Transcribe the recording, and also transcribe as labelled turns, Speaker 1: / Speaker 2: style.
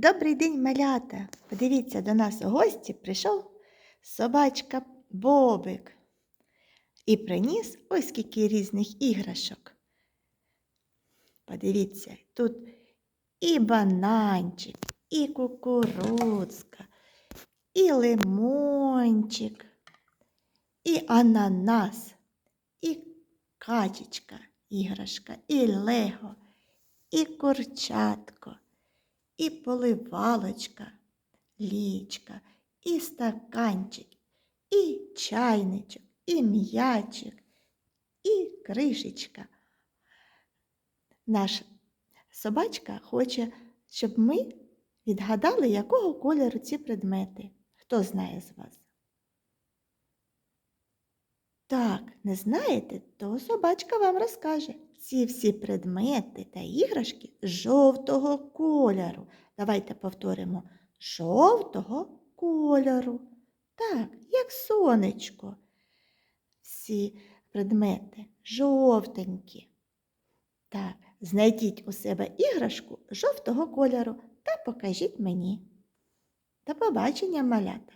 Speaker 1: Добрий день, малята! Подивіться, до нас у гості прийшов собачка Бобик і приніс ось скільки різних іграшок. Подивіться, тут і бананчик, і кукурудзка, і лимончик, і ананас, і качечка іграшка, і лего, і курчатко і поливалочка, лічка, і стаканчик, і чайничок, і м'ячик, і кришечка. Наш собачка хоче, щоб ми відгадали, якого кольору ці предмети. Хто знає з вас? Так, не знаєте, то собачка вам розкаже. Ці всі предмети та іграшки жовтого кольору. Давайте повторимо жовтого кольору. Так, як сонечко. Всі предмети жовтенькі. Так, знайдіть у себе іграшку жовтого кольору та покажіть мені. До побачення, малята!